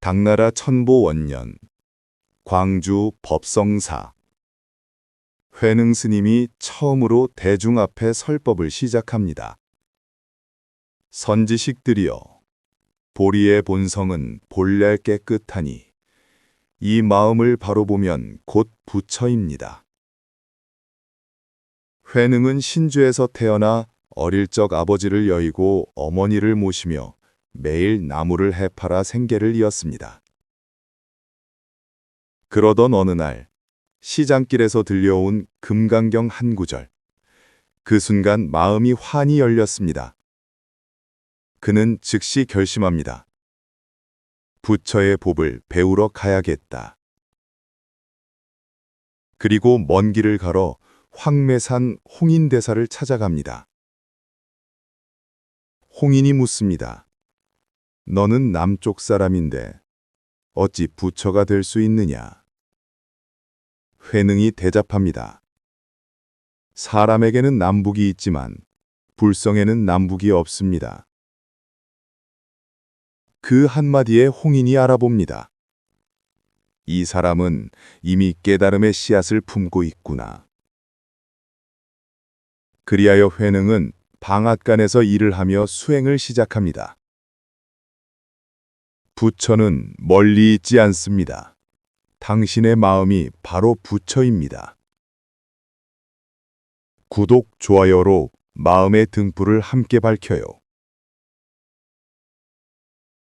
당나라 천보 원년 광주 법성사 회능 스님이 처음으로 대중 앞에 설법을 시작합니다. 선지식들이여 보리의 본성은 본래 깨끗하니 이 마음을 바로 보면 곧 부처입니다. 회능은 신주에서 태어나 어릴 적 아버지를 여의고 어머니를 모시며 매일 나무를 해팔아 생계를 이었습니다. 그러던 어느 날 시장길에서 들려온 금강경 한 구절. 그 순간 마음이 환히 열렸습니다. 그는 즉시 결심합니다. 부처의 법을 배우러 가야겠다. 그리고 먼 길을 걸어 황매산 홍인대사를 찾아갑니다. 홍인이 묻습니다. 너는 남쪽 사람인데 어찌 부처가 될 수 있느냐? 회능이 대답합니다. 사람에게는 남북이 있지만 불성에는 남북이 없습니다. 그 한마디에 홍인이 알아봅니다. 이 사람은 이미 깨달음의 씨앗을 품고 있구나. 그리하여 회능은 방앗간에서 일을 하며 수행을 시작합니다. 부처는 멀리 있지 않습니다. 당신의 마음이 바로 부처입니다. 구독, 좋아요로 마음의 등불을 함께 밝혀요.